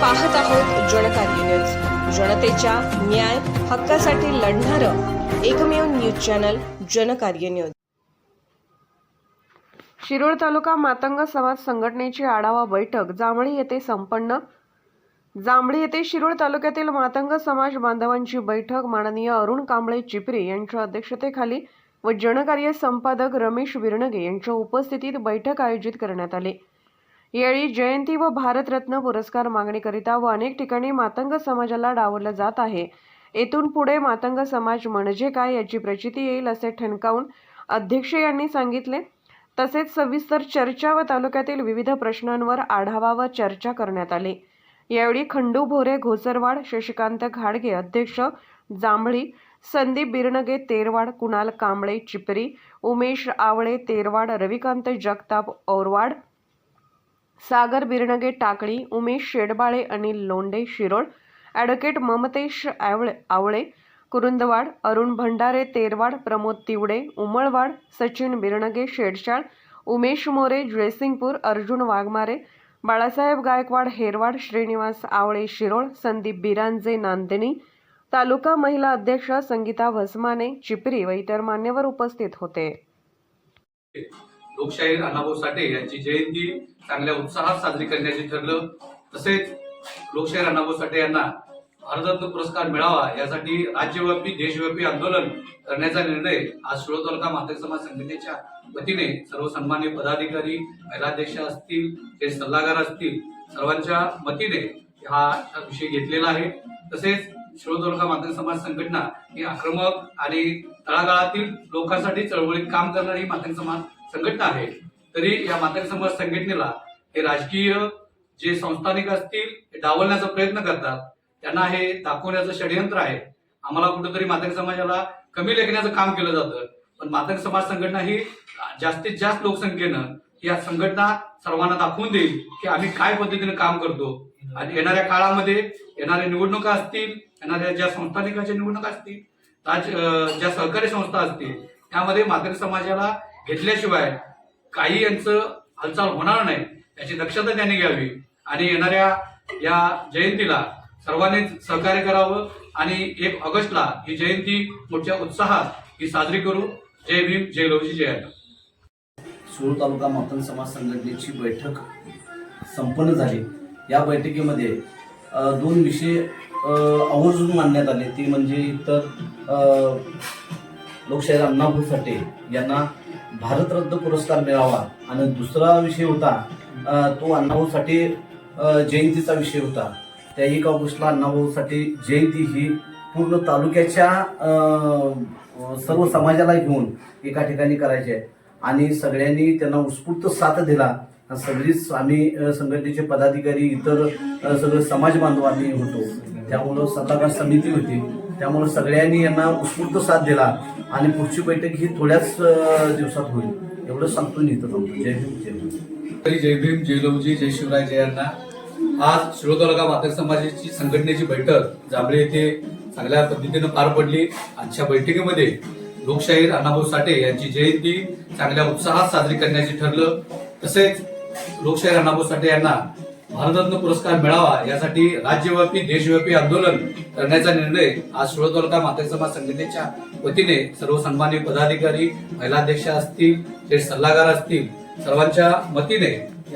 पाहत आहोत जनकार्य न्यूज. जनतेच्या न्याय हक्कासाठी लढणारं एकमेव news channel Janakarya news. Shirol taluka Matang समाज संघटनेची आढावा बैठक जांभळी येथे संपन्न. जांभळी येथे शिरोळ तालुक्यातील मातंग समाज बांधवांची बैठक माननीय अरुण कांबळे चिपरे यांच्या अध्यक्षतेखाली व जनकार्य संपादक रमेश विरणगे यांच्या उपस्थितीत बैठक आयोजित करण्यात आली. यावेळी जयंती व भारतरत्न पुरस्कार मागणीकरिता व अनेक ठिकाणी मातंग समाजाला डावलं जात आहे. येथून पुढे मातंग समाज म्हणजे काय याची प्रचिती येईल असे ठणकावून अध्यक्ष यांनी सांगितले. तसेच सविस्तर चर्चा व तालुक्यातील विविध प्रश्नांवर आढावा व चर्चा करण्यात आली. यावेळी खंडू भोरे घोसरवाड शशिकांत घाडगे अध्यक्ष जांभळी संदीप बिरणगे तेरवाड कुणाल कांबळे चिपरी उमेश आवळे तेरवाड रविकांत जगताप औरवाड सागर बिरणगे टाकळी उमेश शेडबाळे अनिल लोंडे शिरोळ ॲडव्होकेट ममतेश आवळे आवळे कुरुंदवाड अरुण भंडारे तेरवाड प्रमोद तिवडे उमळवाड सचिन बिरणगे शेडशाळ उमेश मोरे जयसिंगपूर अर्जुन वाघमारे बाळासाहेब गायकवाड हेरवाड श्रीनिवास आवळे शिरोळ संदीप बिरांजे नांदणी तालुका महिला अध्यक्ष संगीता भस्माने चिपरी व इतर मान्यवर उपस्थित होते. लोकशाहीर अण्णाभाऊ साठे यांची जयंती चांगल्या उत्साहात साजरी करण्याचे ठरलं. तसेच लोकशाहीर अण्णाभाऊ साठे यांना भारतरत्न पुरस्कार मिळावा यासाठी राज्यव्यापी देशव्यापी आंदोलन करण्याचा निर्णय आज शिरोळ तालुका मातक समाज संघटनेच्या वतीने सर्व सन्मान्य पदाधिकारी महिलाध्यक्ष असतील ते सल्लागार असतील सर्वांच्या मतीने हा विषय घेतलेला आहे. तसेच शिरोळ तालुका मातक समाज संघटना ही आक्रमक आणि तळागाळातील लोकांसाठी चळवळीत काम करणारी मातक समाज संघटना आहे तरी या मातक समाज संघटनेला हे राजकीय जे संस्थानिक असतील हे डावलण्याचा प्रयत्न करतात. त्यांना हे दाखवण्याचं षडयंत्र आहे. आम्हाला कुठेतरी मातक समाजाला कमी लेखण्याचं काम केलं जातं. पण मातक समाज संघटना ही जास्तीत जास्त लोकसंख्येनं या संघटना सर्वांना दाखवून देईल की आम्ही काय पद्धतीने काम करतो. आणि येणाऱ्या काळामध्ये येणाऱ्या निवडणुका असतील येणाऱ्या ज्या संस्थानिकाच्या निवडणुका असतील राज ज्या सहकारी संस्था असतील त्यामध्ये मातक समाजाला घेतल्याशिवाय काही यांचं हालचाल होणार नाही याची दक्षता त्यांनी घ्यावी. आणि येणाऱ्या या जयंतीला सर्वांनीच सहकार्य करावं आणि एक ऑगस्टला ही जयंती मोठ्या उत्साहात ही साजरी करू. जय भीम जय लवजी जय सुरू तालुका मातंग समाज संघटनेची बैठक संपन्न झाली. या बैठकीमध्ये दोन विषय आवर्जून मांडण्यात आले. ते म्हणजे इतर लोकशाहीर अण्णाभाऊ साठे यांना भारतरत्न पुरस्कार मिळावा. आणि दुसरा विषय होता तो अण्णाभाऊसाठी जयंतीचा विषय होता. त्या एक ऑगस्टला अण्णाभाऊसाठी जयंती ही पूर्ण तालुक्याच्या सर्व समाजाला घेऊन एका ठिकाणी करायची आहे. आणि सगळ्यांनी त्यांना उत्स्फूर्त साथ दिला. सगळीच आम्ही संघटनेचे पदाधिकारी इतर सगळे सगळं समाज बांधवांनी होतो. त्यामुळं सल्लागार समिती होती. त्यामुळं सगळ्यांनी यांना उत्स्फूर्त साथ दिला आणि पुढची बैठक ही थोड्याच दिवसात होईल. एवढं सांगतो मी इथं जय भीम जय भीम. तरी जय भीम जय लवजी जय शिवराय जय यांना आज शिरो मातक समाजाची संघटनेची बैठक जांभळे येथे चांगल्या पद्धतीनं पार पडली. आजच्या बैठकीमध्ये लोकशाहीर अण्णाभाऊ साठे यांची जयंती चांगल्या उत्साहात साजरी करण्याचे ठरलं. तसेच लोकशाहीर अण्णाभाऊ साठे यांना भारतरत्न पुरस्कार मिळावा यासाठी राज्यव्यापी देशव्यापी आंदोलन करण्याचा निर्णय आज शिरो तालुका समाज संघटनेच्या वतीने सर्व सन्मान्य पदाधिकारी महिलाध्यक्ष असतील ते सल्लागार असतील सर्वांच्या मतीने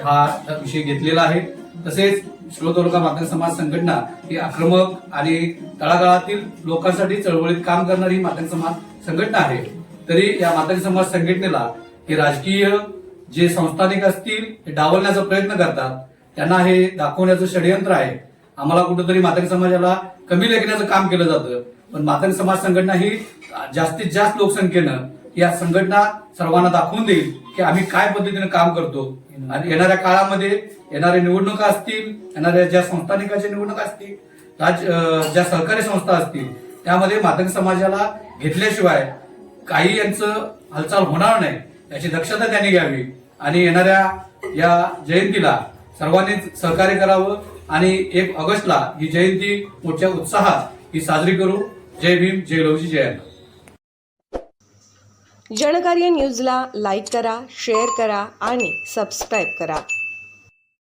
हा विषय घेतलेला आहे. तसेच शिरो मातृ समाज संघटना ही आक्रमक आणि तळागाळातील लोकांसाठी चळवळीत काम करणारी मातृ समाज संघटना आहे. तरी या माता समाज संघटनेला हे राजकीय जे संस्थानिक असतील हे डावलण्याचा प्रयत्न करतात. त्यांना हे दाखवण्याचं षडयंत्र आहे. आम्हाला कुठंतरी मातक समाजाला कमी लेखण्याचं काम केलं जातं. पण मातक समाज संघटना ही जास्तीत जास्त लोकसंख्येनं या संघटना सर्वांना दाखवून देईल की आम्ही काय पद्धतीने काम करतो. आणि येणाऱ्या काळामध्ये येणाऱ्या निवडणुका असतील येणाऱ्या ज्या संस्थानिकाच्या निवडणुका असतील राज ज्या सहकारी संस्था असतील त्यामध्ये मातंग समाजाला घेतल्याशिवाय काही यांचं हालचाल होणार नाही. याची दक्षता त्यांनी घ्यावी. आणि येणाऱ्या या जयंतीला सर्वांनीच सहकार्य करावं आणि एक ऑगस्टला ही जयंती मोठ्या उत्साहात ही साजरी करू. जय भीम जय लवजी जय जनकार्य न्यूजला लाईक करा शेअर करा आणि सबस्क्राईब करा.